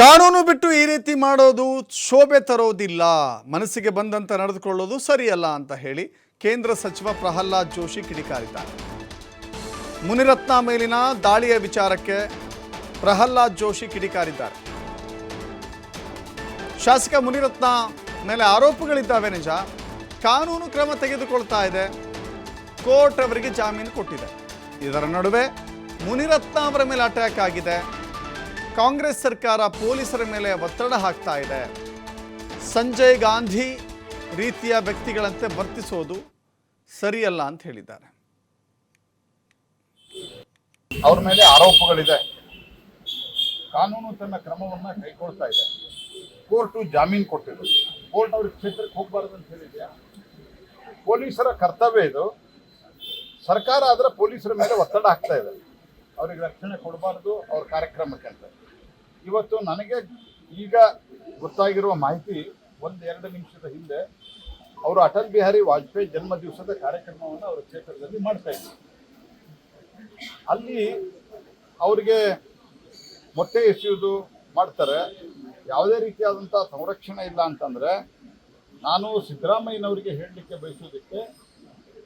ಕಾನೂನು ಬಿಟ್ಟು ಈ ರೀತಿ ಮಾಡೋದು ಶೋಭೆ ತರೋದಿಲ್ಲ. ಮನಸ್ಸಿಗೆ ಬಂದಂತ ನಡೆದುಕೊಳ್ಳೋದು ಸರಿಯಲ್ಲ ಅಂತ ಹೇಳಿ ಕೇಂದ್ರ ಸಚಿವ ಪ್ರಹ್ಲಾದ್ ಜೋಶಿ ಕಿಡಿಕಾರಿದ್ದಾರೆ. ಮುನಿರತ್ನ ಮೇಲಿನ ದಾಳಿಯ ವಿಚಾರಕ್ಕೆ ಪ್ರಹ್ಲಾದ್ ಜೋಶಿ ಕಿಡಿಕಾರಿದ್ದಾರೆ. ಶಾಸಕ ಮುನಿರತ್ನ ಮೇಲೆ ಆರೋಪಗಳಿದ್ದಾವೆ ನಿಜ. ಕಾನೂನು ಕ್ರಮ ತೆಗೆದುಕೊಳ್ತಾ ಇದೆ. ಕೋರ್ಟ್ ಅವರಿಗೆ ಜಾಮೀನು ಕೊಟ್ಟಿದೆ. ಇದರ ನಡುವೆ ಮುನಿರತ್ನ ಅವರ ಮೇಲೆ ಅಟ್ಯಾಕ್ ಆಗಿದೆ. ಕಾಂಗ್ರೆಸ್ ಸರ್ಕಾರ ಪೊಲೀಸರ ಮೇಲೆ ಒತ್ತಡ ಹಾಕ್ತಾ ಇದೆ. ಸಂಜಯ್ ಗಾಂಧಿ ರೀತಿಯ ವ್ಯಕ್ತಿಗಳಂತೆ ವರ್ತಿಸೋದು ಸರಿಯಲ್ಲ ಅಂತ ಹೇಳಿದ್ದಾರೆ. ಅವ್ರ ಮೇಲೆ ಆರೋಪಗಳಿದೆ. ಕಾನೂನು ತನ್ನ ಕ್ರಮವನ್ನ ಕೈಗೊಳ್ತಾ ಇದೆ. ಕೋರ್ಟು ಜಾಮೀನು ಕೊಟ್ಟಿದ್ರು ಕೋರ್ಟ್ ಅವ್ರ ಕ್ಷೇತ್ರಕ್ಕೆ ಹೋಗಬಾರ್ದು ಅಂತ ಹೇಳಿದ್ಯಾ? ಪೊಲೀಸರ ಕರ್ತವ್ಯ ಇದು. ಸರ್ಕಾರ ಆದ್ರೆ ಪೊಲೀಸರ ಮೇಲೆ ಒತ್ತಡ ಹಾಕ್ತಾ ಇದೆ. ಅವ್ರಿಗೆ ರಕ್ಷಣೆ ಕೊಡಬಾರ್ದು, ಅವ್ರ ಕಾರ್ಯಕ್ರಮಕ್ಕೆ. ಇವತ್ತು ನನಗೆ ಈಗ ಗೊತ್ತಾಗಿರುವ ಮಾಹಿತಿ ಒಂದೆರಡು ನಿಮಿಷದ ಹಿಂದೆ ಅವರು ಅಟಲ್ ಬಿಹಾರಿ ವಾಜಪೇಯಿ ಜನ್ಮ ದಿವಸದ ಕಾರ್ಯಕ್ರಮವನ್ನು ಅವರ ಕ್ಷೇತ್ರದಲ್ಲಿ ಮಾಡ್ತಾ ಇದ್ರು. ಅಲ್ಲಿ ಅವರಿಗೆ ಮೊಟ್ಟೆ ಎಸೆಯುವುದು ಮಾಡ್ತಾರೆ. ಯಾವುದೇ ರೀತಿಯಾದಂಥ ಸಂರಕ್ಷಣೆ ಇಲ್ಲ ಅಂತಂದ್ರೆ ನಾನು ಸಿದ್ದರಾಮಯ್ಯನವರಿಗೆ ಹೇಳಲಿಕ್ಕೆ ಬಯಸೋದಕ್ಕೆ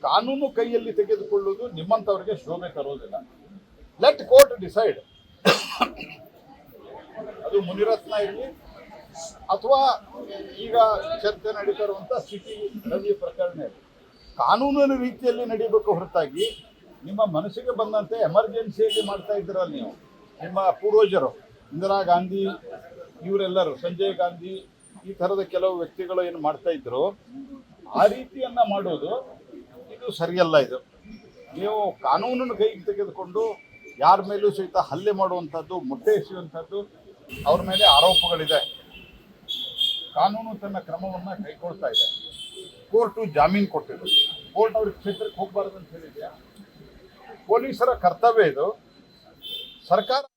ಕಾನೂನು ಕೈಯಲ್ಲಿ ತೆಗೆದುಕೊಳ್ಳುವುದು ನಿಮ್ಮಂಥವ್ರಿಗೆ ಶೋಭೆ ತರೋದಿಲ್ಲ. ಲೆಟ್ ಕೋರ್ಟ್ ಡಿಸೈಡ್ ಅದು ಮುನಿರತ್ನ ಇರಲಿ ಅಥವಾ ಈಗ ಚರ್ಚೆ ನಡೀತಾ ಇರುವಂಥ ಸಿಟಿ ರವಿ ಪ್ರಕರಣ ಇರಲಿ ಕಾನೂನಿನ ರೀತಿಯಲ್ಲಿ ನಡೀಬೇಕು ಹೊರತಾಗಿ ನಿಮ್ಮ ಮನಸ್ಸಿಗೆ ಬಂದಂತೆ ಎಮರ್ಜೆನ್ಸಿಯಲ್ಲಿ ಮಾಡ್ತಾ ಇದ್ದೀರಲ್ಲ ನೀವು? ನಿಮ್ಮ ಪೂರ್ವಜರು, ಇಂದಿರಾ ಗಾಂಧಿ ಇವರೆಲ್ಲರೂ, ಸಂಜಯ್ ಗಾಂಧಿ, ಈ ಥರದ ಕೆಲವು ವ್ಯಕ್ತಿಗಳು ಏನು ಮಾಡ್ತಾ ಇದ್ರು, ಆ ರೀತಿಯನ್ನ ಮಾಡೋದು ಇದು ಸರಿಯಲ್ಲ ಇದು. ನೀವು ಕಾನೂನನ್ನು ಕೈಗೆ ತೆಗೆದುಕೊಂಡು ಯಾರ ಮೇಲೂ ಸಹಿತ ಹಲ್ಲೆ ಮಾಡುವಂಥದ್ದು, ಮೊಟ್ಟೆ ಎಸೆಯುವಂಥದ್ದು ಅವ್ರ ಮೇಲೆ ಆರೋಪಗಳಿದೆ. ಕಾನೂನು ತನ್ನ ಕ್ರಮವನ್ನ ಕೈಗೊಳ್ತಾ ಇದೆ. ಕೋರ್ಟು ಜಾಮೀನು ಕೊಟ್ಟಿದ್ರು ಕೋರ್ಟ್ ಅವ್ರಿಗೆ ಕ್ಷೇತ್ರಕ್ಕೆ ಹೋಗಬಾರ್ದು ಅಂತ ಹೇಳಿದ್ಯಾ? ಪೊಲೀಸರ ಕರ್ತವ್ಯ ಇದು. ಸರ್ಕಾರ